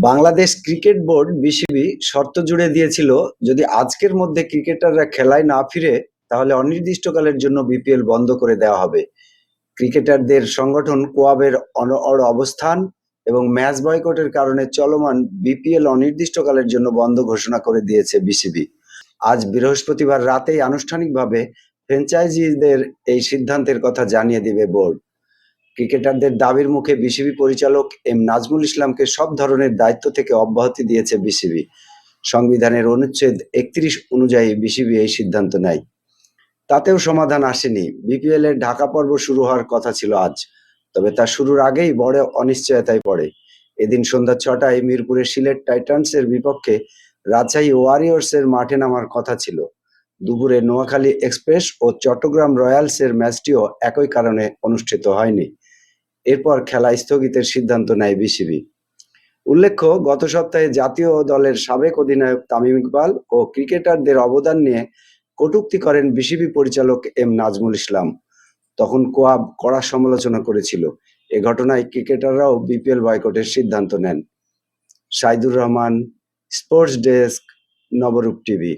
Bangladesh cricket board, BCB, শর্ত জুড়ে দিয়েছিল, যদি আজকের মধ্যে ক্রিকেটাররা খেলায় না ফিরে, তাহলে অনির্দিষ্টকালের জন্য বিপিএল বন্ধ করে দেওয়া হবে। ক্রিকেটারদের সংগঠন কোয়াবের অন- অড় অবস্থান এবং ম্যাচ বয়কটের কারণে চলমান বিপিএল অনির্দিষ্টকালের জন্য বন্ধ ঘোষণা করে দিয়েছে বিসিবি। আজ বৃহস্পতিবার রাতেই আনুষ্ঠানিকভাবে ফ্র্যাঞ্চাইজিদের এই সিদ্ধান্তের কথা জানিয়ে দিবে বোর্ড। ক্রিকেটারদের দাবির মুখে বিসিবি পরিচালক এম নাজমুল ইসলামকে সব ধরনের দায়িত্ব থেকে অব্যাহতি দিয়েছে বিসিবি। সংবিধানের অনুচ্ছেদ একত্রিশ অনুযায়ী বিসিবি এই সিদ্ধান্ত নেয়। তাতেও সমাধান আসেনি। বিপিএল এর ঢাকা পর্ব শুরু হওয়ার কথা ছিল আজ, তবে তা শুরুর আগেই বড় অনিশ্চয়তায় পড়ে। এদিন সন্ধ্যা ছটায় মিরপুরের সিলেট টাইটান্স এর বিপক্ষে রাজশাহী ওয়ারিয়র্স এর মাঠে নামার কথা ছিল। দুপুরে নোয়াখালী এক্সপ্রেস ও চট্টগ্রাম রয়্যালস এর ম্যাচটিও একই কারণে অনুষ্ঠিত হয়নি। এরপর খেলা স্থগিতের সিদ্ধান্ত নেয় বিসিবি। উল্লেখ্য, গত সপ্তাহে জাতীয় দলের সাবেক অধিনায়ক তামিম ইকবাল ও ক্রিকেটারদের অবদান নিয়ে কটূক্তি করেন বিসিবি পরিচালক এম নাজমুল ইসলাম। তখন কোয়াব কড়া সমালোচনা করেছিল। এ ঘটনায় ক্রিকেটাররাও বিপিএল বয়কটের সিদ্ধান্ত নেন। Saidur Rahman, sports desk, Nabarup TV.